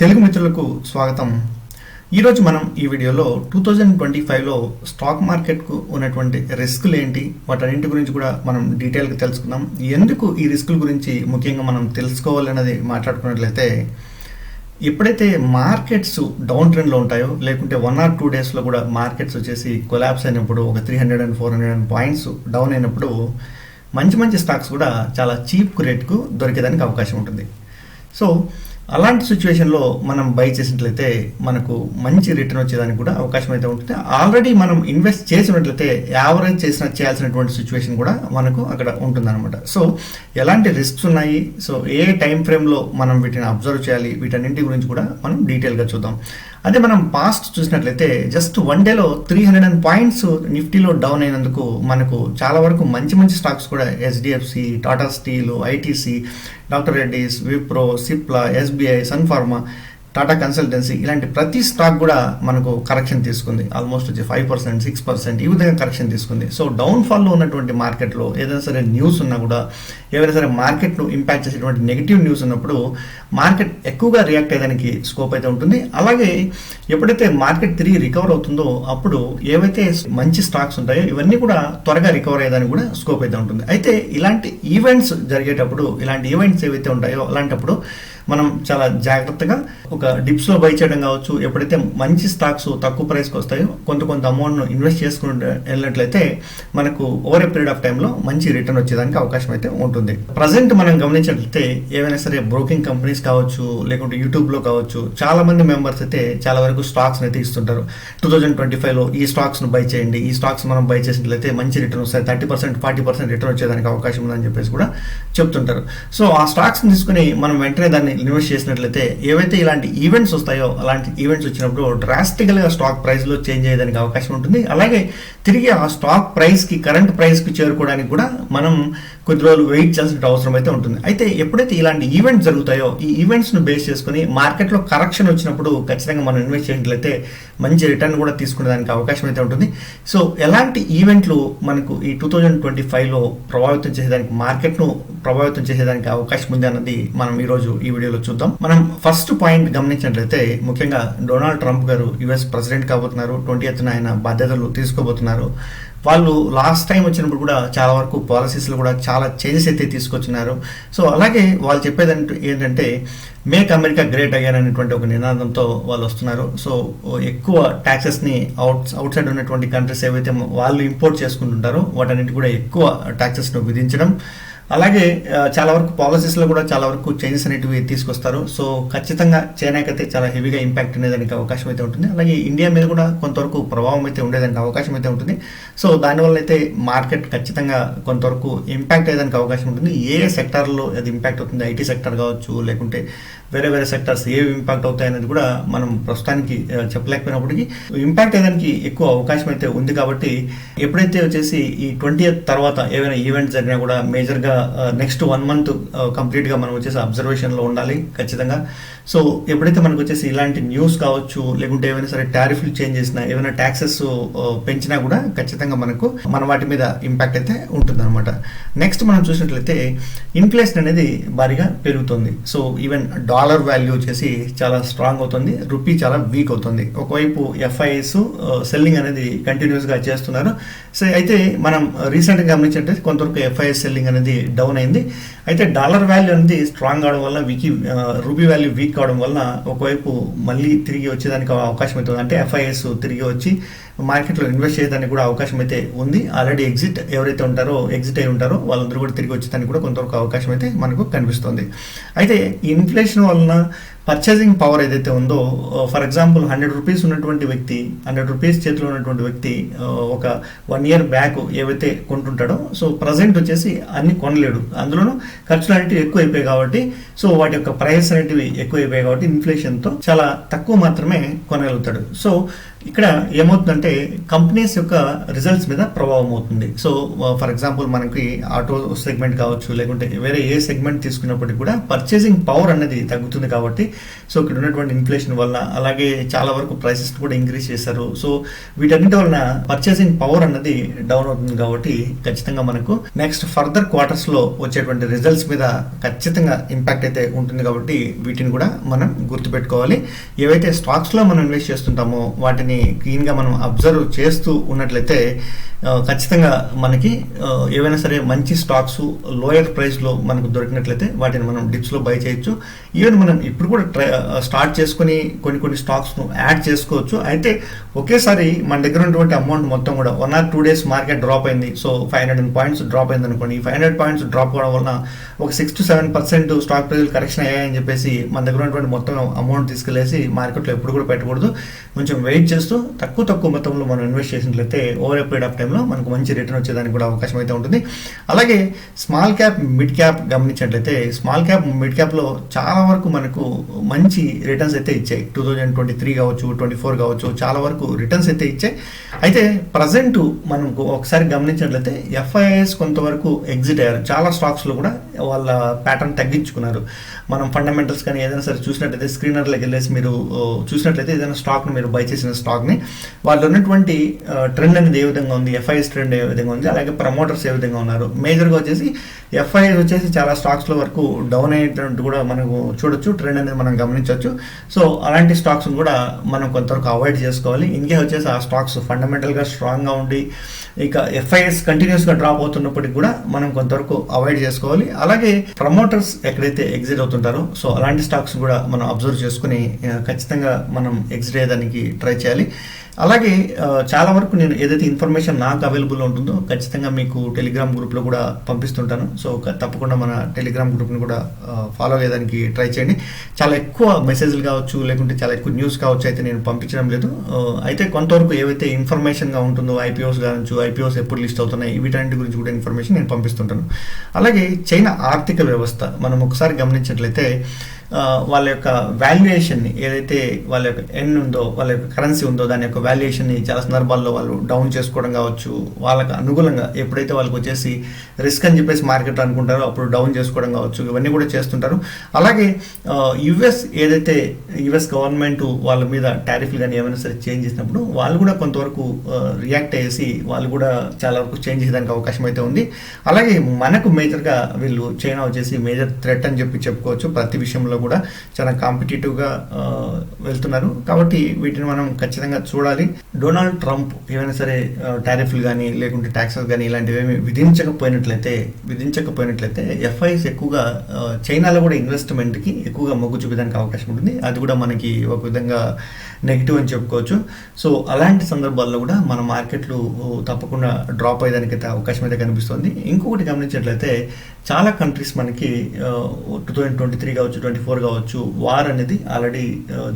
తెలుగు మిత్రులకు స్వాగతం. ఈరోజు మనం ఈ వీడియోలో టూ థౌజండ్ ట్వంటీ ఫైవ్లో స్టాక్ మార్కెట్కు ఉన్నటువంటి రిస్కులు ఏంటి వాటన్నింటి గురించి కూడా మనం డీటెయిల్గా తెలుసుకుందాం. ఎందుకు ఈ రిస్కుల గురించి ముఖ్యంగా మనం తెలుసుకోవాలన్నది మాట్లాడుకున్నట్లయితే ఎప్పుడైతే మార్కెట్స్ డౌన్ ట్రెండ్లో ఉంటాయో లేకుంటే వన్ ఆర్ టూ డేస్లో కూడా మార్కెట్స్ వచ్చేసి కొలాబ్స్ అయినప్పుడు ఒక three hundred and four hundred and points down అయినప్పుడు మంచి మంచి స్టాక్స్ కూడా చాలా చీప్ రేట్కు దొరికేదానికి అవకాశం ఉంటుంది. సో అలాంటి సిచ్యువేషన్లో మనం బై చేసినట్లయితే మనకు మంచి రిటర్న్ వచ్చేదానికి కూడా అవకాశం అయితే ఉంటుంది. ఆల్రెడీ మనం ఇన్వెస్ట్ చేసినట్లయితే యావరేజ్ చేసిన చేయాల్సినటువంటి సిచ్యువేషన్ కూడా మనకు అక్కడ ఉంటుందన్నమాట. సో ఎలాంటి రిస్క్స్ ఉన్నాయి? సో ఏ టైం ఫ్రేమ్లో మనం వీటిని అబ్జర్వ్ చేయాలి? వీటన్నింటి గురించి కూడా మనం డీటెయిల్గా చూద్దాం. అదే మనం పాస్ట్ చూసినట్లయితే జస్ట్ వన్ డేలో త్రీ హండ్రెడ్ అండ్ పాయింట్స్ నిఫ్టీలో డౌన్ అయినందుకు మనకు చాలా వరకు మంచి మంచి స్టాక్స్ కూడా HDFC Tata steel ITC doctor Reddy's Wipro Cipla SBI Sun Pharma Tata consultancy ఇలాంటి ప్రతి స్టాక్ కూడా మనకు కరెక్షన్ తీసుకుంది. ఆల్మోస్ట్ వచ్చి ఫైవ్ పర్సెంట్ సిక్స్ పర్సెంట్ ఈ విధంగా కరెక్షన్ తీసుకుంది. సో డౌన్ ఫాల్లో ఉన్నటువంటి మార్కెట్లో ఏదైనా సరే న్యూస్ ఉన్నా కూడా ఏదైనా సరే మార్కెట్ను ఇంపాక్ట్ చేసేటువంటి నెగిటివ్ న్యూస్ ఉన్నప్పుడు మార్కెట్ ఎక్కువగా రియాక్ట్ అయ్యేదానికి స్కోప్ అయితే ఉంటుంది. అలాగే ఎప్పుడైతే మార్కెట్ తిరిగి రికవర్ అవుతుందో అప్పుడు ఏవైతే మంచి స్టాక్స్ ఉంటాయో ఇవన్నీ కూడా త్వరగా రికవర్ అయ్యేదానికి కూడా స్కోప్ అయితే ఉంటుంది. అయితే ఇలాంటి ఈవెంట్స్ జరిగేటప్పుడు ఇలాంటి ఈవెంట్స్ ఏవైతే ఉంటాయో అలాంటప్పుడు మనం చాలా జాగ్రత్తగా ఒక డిప్స్లో బై చేయడం కావచ్చు ఎప్పుడైతే మంచి స్టాక్స్ తక్కువ ప్రైస్కి వస్తాయో కొంత కొంత అమౌంట్ను ఇన్వెస్ట్ చేసుకుని వెళ్ళినట్లయితే మనకు ఓవర్ ఏ పీరియడ్ ఆఫ్ టైంలో మంచి రిటర్న్ వచ్చేదానికి అవకాశం అయితే ఉంటుంది. ప్రజెంట్ మనం గమనించినట్లయితే ఏవైనా సరే బ్రోకింగ్ కంపెనీస్ కావచ్చు లేకుంటే యూట్యూబ్లో కావచ్చు చాలా మంది మెంబర్స్ అయితే చాలా వరకు స్టాక్స్ అయితే ఇస్తుంటారు. టూ థౌజండ్ ట్వంటీ ఫైవ్లో ఈ స్టాక్స్ను బై చేయండి ఈ స్టాక్స్ మనం బై చేసినట్లయితే మంచి రిటర్న్ వస్తాయి thirty percent forty percent return వచ్చేదానికి అవకాశం ఉందని చెప్పేసి కూడా చెప్తుంటారు. సో ఆ స్టాక్స్ని తీసుకుని మనం వెంటనే దాన్ని ఇన్వెస్ట్ చేసినట్లయితే ఏవైతే ఇలాంటి ఈవెంట్స్ వస్తాయో అలాంటి ఈవెంట్స్ వచ్చినప్పుడు డ్రాస్టికల్గా స్టాక్ ప్రైస్లో చేంజ్ అయ్యేదానికి అవకాశం ఉంటుంది. అలాగే తిరిగి ఆ స్టాక్ ప్రైస్కి కరెంట్ ప్రైస్కి చేరుకోవడానికి కూడా మనం కొద్ది రోజులు వెయిట్ చేయాల్సిన అవసరం అయితే ఉంటుంది. అయితే ఎప్పుడైతే ఇలాంటి ఈవెంట్స్ జరుగుతాయో ఈ ఈవెంట్స్ను బేస్ చేసుకుని మార్కెట్లో కరెక్షన్ వచ్చినప్పుడు ఖచ్చితంగా మనం ఇన్వెస్ట్ చేయట్లయితే మంచి రిటర్న్ కూడా తీసుకునేదానికి అవకాశం అయితే ఉంటుంది. సో ఎలాంటి ఈవెంట్లు మనకు ఈ టూ థౌజండ్ ట్వంటీ ఫైవ్లో ప్రభావితం చేసేదానికి మార్కెట్ను ప్రభావితం చేసేదానికి అవకాశం ఉంది అన్నది మనం ఈరోజు ఈ వీడియోలో చూద్దాం. మనం ఫస్ట్ పాయింట్ గమనించినట్లయితే ముఖ్యంగా Donald Trump garu US president కాబోతున్నారు ట్వంటీ ఎత్తున ఆయన బాధ్యతలు తీసుకోబోతున్నారు. వాళ్ళు లాస్ట్ టైం వచ్చినప్పుడు కూడా చాలా వరకు పాలసీస్లో కూడా చాలా చేంజెస్ అయితే తీసుకొచ్చినారు. సో అలాగే వాళ్ళు చెప్పేది ఏంటంటే మేక్ అమెరికా గ్రేట్ అయ్యాన్ అనేటువంటి ఒక నినాదంతో వాళ్ళు వస్తున్నారు. సో ఎక్కువ ట్యాక్సెస్ని అవుట్ అవుట్ సైడ్ ఉన్నటువంటి కంట్రీస్ ఏవైతే వాళ్ళు ఇంపోర్ట్ చేసుకుంటుంటారో వాటన్నిటి కూడా ఎక్కువ ట్యాక్సెస్ను విధించడం అలాగే చాలా వరకు పాలసీస్లో కూడా చాలా వరకు చేంజెస్ అనేటివి తీసుకొస్తారు. సో ఖచ్చితంగా చైనాకి అయితే చాలా హెవీగా ఇంపాక్ట్ ఉండేదానికి అవకాశం అయితే ఉంటుంది. అలాగే ఇండియా మీద కూడా కొంతవరకు ప్రభావం అయితే ఉండేదానికి అవకాశం అయితే ఉంటుంది. సో దానివల్ల అయితే మార్కెట్ ఖచ్చితంగా కొంతవరకు ఇంపాక్ట్ అయ్యేదానికి అవకాశం ఉంటుంది. ఏ ఏ సెక్టార్లో అది ఇంపాక్ట్ అవుతుంది? ఐటీ సెక్టర్ కావచ్చు లేకుంటే వేరే వేరే సెక్టర్స్ ఏవి ఇంపాక్ట్ అవుతాయి అనేది కూడా మనం ప్రస్తుతానికి చెప్పలేకపోయినప్పటికీ ఇంపాక్ట్ అయ్యేదానికి ఎక్కువ అవకాశం అయితే ఉంది కాబట్టి ఎప్పుడైతే వచ్చేసి ఈ ట్వంటీ తర్వాత ఏవైనా ఈవెంట్స్ జరిగినా కూడా మేజర్గా నెక్స్ట్ వన్ మంత్ కంప్లీట్గా మనం వచ్చేసి అబ్జర్వేషన్లో ఉండాలి ఖచ్చితంగా. సో ఎప్పుడైతే మనకు వచ్చేసి ఇలాంటి న్యూస్ కావచ్చు లేకుంటే ఏమైనా సరే టారిఫ్లు చేంజ్ చేసినా ఏమైనా ట్యాక్సెస్ పెంచినా కూడా ఖచ్చితంగా మనకు మన వాటి మీద ఇంపాక్ట్ అయితే ఉంటుంది అనమాట నెక్స్ట్ మనం చూసినట్లయితే ఇన్ఫ్లేషన్ అనేది భారీగా పెరుగుతుంది. So even dollar dollar value వచ్చేసి చాలా స్ట్రాంగ్ అవుతుంది రూపీ చాలా వీక్ అవుతుంది. ఒకవైపు ఎఫ్ఐఎస్ సెల్లింగ్ అనేది కంటిన్యూస్గా చేస్తున్నారు. సో అయితే మనం రీసెంట్గా గమనించంటే కొంతవరకు ఎఫ్ఐఎస్ సెల్లింగ్ అనేది డౌన్ అయింది. అయితే డాలర్ వాల్యూ అనేది స్ట్రాంగ్ అవడం వల్ల వికీ రూపీ వాల్యూ వీక్ అవడం వల్ల ఒకవైపు మళ్ళీ తిరిగి వచ్చేదానికి అవకాశం అవుతుంది. అంటే ఎఫ్ఐఎస్ తిరిగి వచ్చి మార్కెట్లో ఇన్వెస్ట్ చేయడానికి కూడా అవకాశం అయితే ఉంది. ఆల్రెడీ ఎగ్జిట్ ఎవరైతే ఉంటారో ఎగ్జిట్ అయి ఉంటారో వాళ్ళందరూ కూడా తిరిగి వచ్చేదానికి కూడా కొంతవరకు అవకాశం అయితే మనకు కనిపిస్తుంది. అయితే ఇన్ఫ్లేషన్ వలన పర్చేసింగ్ పవర్ ఏదైతే ఉందో ఫర్ ఎగ్జాంపుల్ హండ్రెడ్ రూపీస్ ఉన్నటువంటి వ్యక్తి హండ్రెడ్ రూపీస్ చేతిలో ఉన్నటువంటి వ్యక్తి uh, ఒక వన్ ఇయర్ బ్యాక్ ఏవైతే కొంటుంటాడో సో ప్రజెంట్ వచ్చేసి అన్ని కొనలేడు. అందులోనూ ఖర్చులు అనేటివి ఎక్కువ అయిపోయాయి కాబట్టి సో వాటి యొక్క ప్రైస్ అనేటివి ఎక్కువ అయిపోయాయి కాబట్టి ఇన్ఫ్లేషన్తో చాలా తక్కువ మాత్రమే కొనగలుగుతాడు. సో ఇక్కడ ఏమవుతుందంటే కంపెనీస్ యొక్క రిజల్ట్స్ మీద ప్రభావం అవుతుంది. సో ఫర్ ఎగ్జాంపుల్ మనకి ఆటో సెగ్మెంట్ కావచ్చు లేకుంటే వేరే ఏ సెగ్మెంట్ తీసుకున్నప్పటికీ కూడా పర్చేసింగ్ పవర్ అనేది తగ్గుతుంది కాబట్టి సో ఇక్కడ ఉన్నటువంటి ఇన్ఫ్లేషన్ వల్ల అలాగే చాలా వరకు ప్రైసెస్ కూడా ఇంక్రీజ్ చేశారు. సో వీటన్నిటి వలన పర్చేసింగ్ పవర్ అన్నది డౌన్ అవుతుంది కాబట్టి ఖచ్చితంగా మనకు నెక్స్ట్ ఫర్దర్ క్వార్టర్స్లో వచ్చేటువంటి రిజల్ట్స్ మీద ఖచ్చితంగా ఇంపాక్ట్ అయితే ఉంటుంది కాబట్టి వీటిని కూడా మనం గుర్తుపెట్టుకోవాలి. ఏవైతే స్టాక్స్లో మనం ఇన్వెస్ట్ చేస్తుంటామో వాటిని క్లీన్గా మనం అబ్జర్వ్ చేస్తూ ఉన్నట్లయితే ఖచ్చితంగా మనకి ఏవైనా సరే మంచి స్టాక్స్ లోయర్ ప్రైస్లో మనకు దొరికినట్లయితే వాటిని మనం డిప్స్లో బై చేయొచ్చు. ఈవెన్ మనం ఇప్పుడు కూడా ట్రై స్టార్ట్ చేసుకుని కొన్ని కొన్ని స్టాక్స్ను యాడ్ చేసుకోవచ్చు. అయితే ఒకేసారి మన దగ్గర ఉన్నటువంటి అమౌంట్ మొత్తం కూడా one or two days market drop అయింది. So five hundred points drop అయింది అనుకోండి. ఫైవ్ హండ్రెడ్ పాయింట్స్ డ్రాప్ అవడం వలన ఒక six to seven percent stock ప్రైజులు కరెక్షన్ అయ్యాయని చెప్పేసి మన దగ్గర ఉన్నటువంటి మొత్తం అమౌంట్ తీసుకెళ్ళేసి మార్కెట్లో ఎప్పుడు కూడా పెట్టకూడదు. కొంచెం వెయిట్ చేస్తూ తక్కువ తక్కువ మొత్తంలో మనం ఇన్వెస్ట్ చేసినట్లయితే ఓవర్ ఏ పీరియడ్ ఆఫ్ టైంలో మనకు మంచి రిటర్న్ వచ్చేదానికి కూడా అవకాశం అయితే ఉంటుంది. అలాగే స్మాల్ క్యాప్ మిడ్ క్యాప్ గమనించినట్లయితే స్మాల్ క్యాప్ మిడ్ క్యాప్లో చాలా వరకు మనకు మంచి రిటర్న్స్ అయితే ఇచ్చాయి. టూ థౌజండ్ ట్వంటీ త్రీ కావచ్చు ట్వంటీ ఫోర్ కావచ్చు చాలా వరకు రిటర్న్స్ అయితే ఇచ్చాయి. అయితే ప్రజెంట్ మనకు ఒకసారి గమనించినట్లయితే ఎఫ్ఐఎస్ కొంతవరకు ఎగ్జిట్ అయ్యారు. చాలా స్టాక్స్లో కూడా వాళ్ళ ప్యాటర్న్ తగ్గించుకున్నారు. మనం ఫండమెంటల్స్ కానీ ఏదైనా సరే చూసినట్లయితే స్క్రీనర్లకు వెళ్ళేసి మీరు చూసినట్లయితే ఏదైనా స్టాక్ని మీరు బై చేసిన స్టాక్ని వాళ్ళు ఉన్నటువంటి ట్రెండ్ అనేది ఏ విధంగా ఉంది ఎఫ్ఐఎస్ ట్రెండ్ ఏ విధంగా ఉంది అలాగే ప్రమోటర్స్ ఏ విధంగా ఉన్నారు. మేజర్గా వచ్చేసి ఎఫ్ఐఎస్ వచ్చేసి చాలా స్టాక్స్లో వరకు డౌన్ అయ్యేటట్టు కూడా మనకు చూడొచ్చు ట్రెండ్ అనేది మనం గమనించవచ్చు సో అలాంటి స్టాక్స్ని కూడా మనం కొంతవరకు అవాయిడ్ చేసుకోవాలి. ఇంకే వచ్చేసి ఆ స్టాక్స్ ఫండమెంటల్గా స్ట్రాంగ్గా ఉండి ఇక ఎఫ్ఐఎస్ కంటిన్యూస్గా డ్రాప్ అవుతున్నప్పటికీ కూడా మనం కొంతవరకు అవాయిడ్ చేసుకోవాలి. అలా అలాగే ప్రమోటర్స్ ఎక్కడైతే ఎగ్జిట్ అవుతుంటారో సో అలాంటి స్టాక్స్ కూడా మనం అబ్జర్వ్ చేసుకుని ఖచ్చితంగా మనం ఎగ్జిట్ అయ్యేదానికి ట్రై చేయాలి. అలాగే చాలా వరకు నేను ఏదైతే ఇన్ఫర్మేషన్ నాకు అవైలబుల్ ఉంటుందో ఖచ్చితంగా మీకు టెలిగ్రామ్ గ్రూప్లో కూడా పంపిస్తుంటాను. సో తప్పకుండా మన టెలిగ్రామ్ గ్రూప్ని కూడా ఫాలో అయ్యేదానికి ట్రై చేయండి. చాలా ఎక్కువ మెసేజ్లు కావచ్చు లేకుంటే చాలా ఎక్కువ న్యూస్ కావచ్చు అయితే నేను పంపించడం లేదు. అయితే కొంతవరకు ఏవైతే ఇన్ఫర్మేషన్గా ఉంటుందో ఐపీఓస్ కావచ్చు ఐపీఓస్ ఎప్పుడు లిస్ట్ అవుతున్నాయి వీటన్నిటి గురించి కూడా ఇన్ఫర్మేషన్ నేను పంపిస్తుంటాను. అలాగే చైనా ఆర్థిక వ్యవస్థ. మనం ఒకసారి గమనించినట్లయితే వాళ్ళ యొక్క వాల్యుయేషన్ని ఏదైతే వాళ్ళ యొక్క ఎన్ ఉందో వాళ్ళ యొక్క కరెన్సీ ఉందో దాని యొక్క వాల్యుయేషన్ని చాలా సందర్భాల్లో వాళ్ళు డౌన్ చేసుకోవడం కావచ్చు వాళ్ళకి అనుకూలంగా ఎప్పుడైతే వాళ్ళకి వచ్చేసి రిస్క్ అని చెప్పేసి మార్కెట్ అనుకుంటారో అప్పుడు డౌన్ చేసుకోవడం కావచ్చు ఇవన్నీ కూడా చేస్తుంటారు. అలాగే యుఎస్ ఏదైతే యుఎస్ గవర్నమెంట్ వాళ్ళ మీద టారిఫ్లు కానీ ఏమైనా సరే చేంజ్ చేసినప్పుడు వాళ్ళు కూడా కొంతవరకు రియాక్ట్ అయ్యేసి వాళ్ళు కూడా చాలా వరకు చేంజ్ చేయడానికి అవకాశం అయితే ఉంది. అలాగే మనకు మేజర్గా వీళ్ళు చైనా వచ్చేసి మేజర్ థ్రెట్ అని చెప్పి చెప్పుకోవచ్చు. ప్రతి విషయంలో కూడా చాలా కాంపిటేటివ్గా వెళ్తున్నారు. కాబట్టి వీటిని మనం ఖచ్చితంగా చూడాలి. డొనాల్డ్ ట్రంప్ ఏమైనా సరే టారిఫ్లు కానీ లేకుంటే ట్యాక్సెస్ కానీ ఇలాంటివి విధించకపోయినట్లయితే విధించకపోయినట్లయితే ఎఫ్ఐఎస్ ఎక్కువగా చైనాలో కూడా ఇన్వెస్ట్మెంట్కి ఎక్కువగా మొగ్గు చూపేదానికి అవకాశం ఉంటుంది. అది కూడా మనకి ఒక విధంగా నెగిటివ్ అని చెప్పుకోవచ్చు. సో అలాంటి సందర్భాల్లో కూడా మన మార్కెట్లు తప్పకుండా డ్రాప్ అయ్యేదానికి అయితే అవకాశం అయితే కనిపిస్తుంది. ఇంకొకటి గమనించినట్లయితే చాలా కంట్రీస్ మనకి టూ థౌజండ్ ట్వంటీ త్రీ కావచ్చు ట్వంటీ ఫోర్ కావచ్చు వార్ అనేది ఆల్రెడీ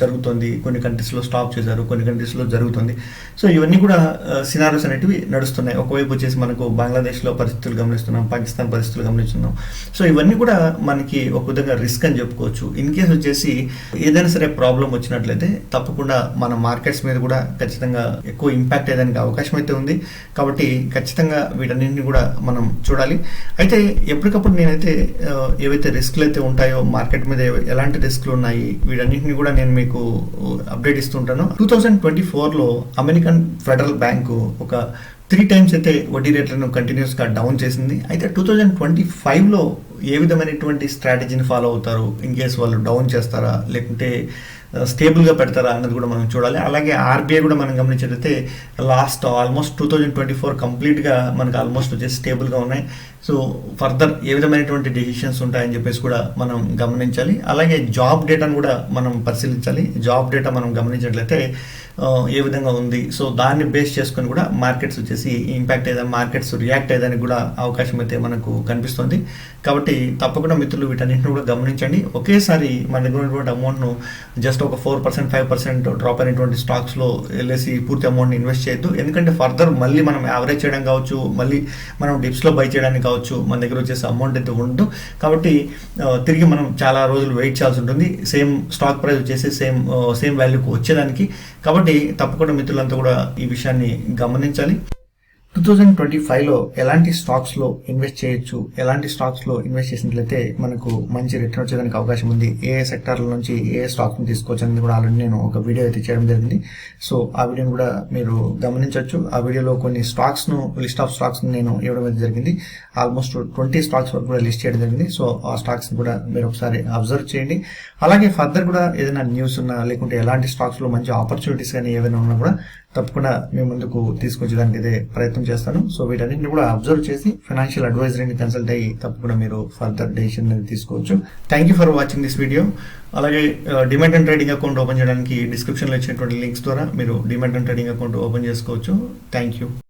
జరుగుతుంది. కొన్ని కంట్రీస్లో స్టాప్ చేశారు కొన్ని కంట్రీస్లో జరుగుతుంది. సో ఇవన్నీ కూడా సినారోస్ అనేటివి నడుస్తున్నాయి. ఒకవైపు వచ్చేసి మనకు బంగ్లాదేశ్లో పరిస్థితులు గమనిస్తున్నాం పాకిస్తాన్ పరిస్థితులు గమనిస్తున్నాం. సో ఇవన్నీ కూడా మనకి ఒక విధంగా రిస్క్ అని చెప్పుకోవచ్చు. ఇన్ కేస్ వచ్చేసి ఏదైనా సరే ప్రాబ్లం వచ్చినట్లయితే తప్పకుండా మన మార్కెట్స్ మీద కూడా ఖచ్చితంగా ఎక్కువ ఇంపాక్ట్ అయ్యేదానికి అవకాశం అయితే ఉంది. కాబట్టి ఖచ్చితంగా వీటన్నింటిని కూడా మనం చూడాలి. అయితే ఎప్పటికప్పుడు నేనైతే ఏవైతే రిస్క్లు అయితే ఉంటాయో మార్కెట్ మీద ఎలాంటి రిస్క్లు ఉన్నాయి వీటన్నింటిని కూడా నేను మీకు అప్డేట్ ఇస్తుంటాను టూ థౌజండ్ ట్వంటీ ఫోర్లో అమెరికన్ ఫెడరల్ బ్యాంకు ఒక త్రీ టైమ్స్ అయితే వడ్డీ రేట్లను కంటిన్యూస్గా డౌన్ చేసింది. అయితే టూ థౌజండ్ ట్వంటీ ఫైవ్లో ఏ విధమైనటువంటి స్ట్రాటజీని ఫాలో అవుతారు? ఇన్ కేస్ వాళ్ళు డౌన్ చేస్తారా? లేకుంటే స్టేబుల్గా పెడతారా అన్నది కూడా మనం చూడాలి. అలాగే ఆర్బీఐ కూడా మనం గమనించినట్లయితే last almost two thousand twenty four కంప్లీట్గా మనకు ఆల్మోస్ట్ వచ్చేసి స్టేబుల్గా ఉన్నాయి. సో ఫర్దర్ ఏ విధమైనటువంటి డెసిషన్స్ ఉంటాయని చెప్పేసి కూడా మనం గమనించాలి. అలాగే జాబ్ డేటాను కూడా మనం పరిశీలించాలి. జాబ్ డేటా మనం గమనించినట్లయితే ఏ విధంగా ఉంది? సో దాన్ని బేస్ చేసుకొని కూడా మార్కెట్స్ వచ్చేసి ఇంపాక్ట్ అయ్యేదా మార్కెట్స్ రియాక్ట్ అయ్యేదానికి కూడా అవకాశం అయితే మనకు కనిపిస్తుంది. కాబట్టి తప్పకుండా మిత్రులు వీటన్నింటిని కూడా గమనించండి. ఒకేసారి మన దగ్గర ఉన్నటువంటి అమౌంట్ను జస్ట్ జస్ట్ ఒక four percent five percent drop అయినటువంటి స్టాక్స్లో వెళ్ళేసి పూర్తి అమౌంట్ని ఇన్వెస్ట్ చేయొద్దు. ఎందుకంటే ఫర్దర్ మళ్ళీ మనం యావరేజ్ చేయడం కావచ్చు మళ్ళీ మనం డిప్స్లో బై చేయడానికి కావచ్చు మన దగ్గర వచ్చేసి అమౌంట్ అయితే ఉండదు. కాబట్టి తిరిగి మనం చాలా రోజులు వెయిట్ చేయాల్సి ఉంటుంది. సేమ్ స్టాక్ ప్రైస్ వచ్చేసి సేమ్ సేమ్ వాల్యూకి వచ్చేదానికి. కాబట్టి తప్పకుండా మిత్రులంతా కూడా ఈ విషయాన్ని గమనించాలి. టూ థౌజండ్ ట్వంటీ ఫైవ్లో ఎలాంటి స్టాక్స్లో ఇన్వెస్ట్ చేయొచ్చు? ఎలాంటి స్టాక్స్లో ఇన్వెస్ట్ చేసినట్లయితే మనకు మంచి రిటర్న్ వచ్చేదానికి అవకాశం ఉంది. ఏ సెక్టార్ల నుంచి ఏ స్టాక్స్ని తీసుకోవచ్చు అనేది కూడా ఆల్రెడీ నేను ఒక వీడియో అయితే చేయడం జరిగింది. సో ఆ వీడియోని కూడా మీరు గమనించవచ్చు. ఆ వీడియోలో కొన్ని స్టాక్స్ను లిస్ట్ ఆఫ్ స్టాక్స్ని నేను ఇవ్వడం అయితే జరిగింది. ఆల్మోస్ట్ ట్వంటీ స్టాక్స్ వరకు కూడా లిస్ట్ చేయడం జరిగింది. సో ఆ స్టాక్స్ని కూడా మీరు ఒకసారి అబ్జర్వ్ చేయండి. అలాగే ఫర్దర్ కూడా ఏదైనా న్యూస్ ఉన్నా లేకుంటే ఎలాంటి స్టాక్స్లో మంచి ఆపర్చునిటీస్ కానీ ఏవైనా ఉన్నా కూడా తప్పకుండా మీ ముందుకు తీసుకొచ్చేదానికి అయితే ప్రయత్నం చేస్తాను. సో వీటన్నింటిని కూడా అబ్జర్వ్ చేసి ఫైనాన్షియల్ అడ్వైజరీని కన్సల్ట్ అయ్యి తప్పకుండా మీరు ఫర్దర్ డెసిషన్ అనేది తీసుకోవచ్చు. Thank you for watching this video అలాగే demand and trading account open చేయడానికి డిస్క్రిప్షన్లో ఇచ్చినటువంటి లింక్స్ ద్వారా మీరు demand and trading account open చేసుకోవచ్చు. Thank you